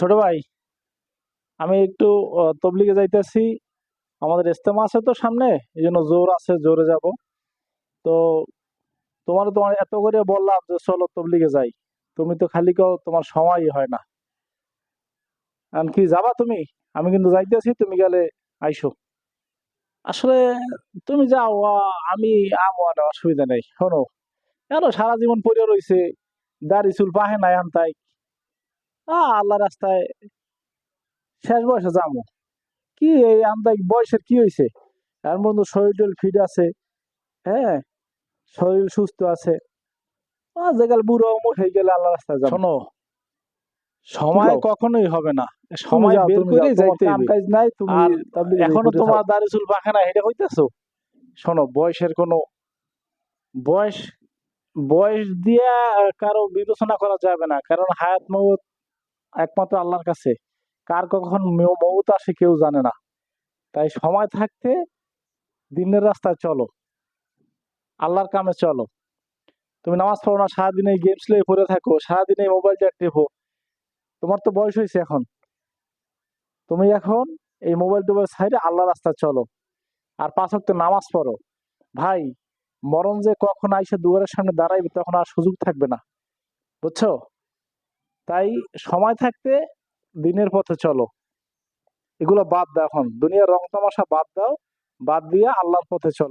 ছোট ভাই, আমি একটু তবলিগে যাইতেছি। আমাদের ইস্তেমা আছে তো সামনে এই জন্য জোর আছে, জোরে যাব। তো, তোমার তোমার এত করে বললাম যে চলো তবলিগে যাই। তুমি তো খালি কও তোমার সময়ই হয় না। আর কি যাবা তুমি? আমি কিন্তু যাইতেছি, তুমি গেলে আইসো। আসলে তুমি যাও আমি অসুবিধা নেই। শোনো, কেন সারা জীবন পড়ে রইছে? দাড়ি চুল পাহে নাই আনতাই আল্লাহ রাস্তায় শেষ বয়সে যাব। কি এই আমদাই বয়সের কি হয়েছে এর মধ্যে শরীর ফিট আছে। হ্যাঁ শরীর সুস্থ আছে। যেকাল বুড়ো মুখ হয়ে গেলে আল্লাহ রাস্তায় যাব। শোনো সময় কখনোই হবে না। সময় বের করে যাইতে। কাজ নাই তুমি এখনও তোমার। দাড়ি চুল পাকে না এটা হইতেছো শোনো বয়সের কোনো বয়স বয়স দিয়ে কারও বিবেচনা করা যাবে না। কারণ হায়াত মৌত একমাত্র আল্লাহর কাছে। কার কখন মৌত আসে কেউ জানে না। তাই সময় থাকতে দিনের রাস্তায় চলো। আল্লাহর কামে চলো। তুমি নামাজ পড়ো না, সারাদিন এই গেমস লয়ে পড়ে থাকো, সারাদিন এই মোবাইলটা টেপো। তোমার তো বয়স হয়েছে এখন। তুমি এখন এই মোবাইল টোবাইল সাইডে আল্লাহ রাস্তায় চলো। আর পাঁচ ওয়াক্ত নামাজ পড়ো। ভাই, মরণ যে কখন আইসে দুয়ারের সামনে দাঁড়াইবে তখন আর সুযোগ থাকবে না। বুঝছ? তাই সময় থাকতে দিনের পথে চলো। এগুলো বাদ দাও এখন। দুনিয়ার রং তামাশা বাদ দাও, বাদ দিয়ে আল্লাহর পথে চলো।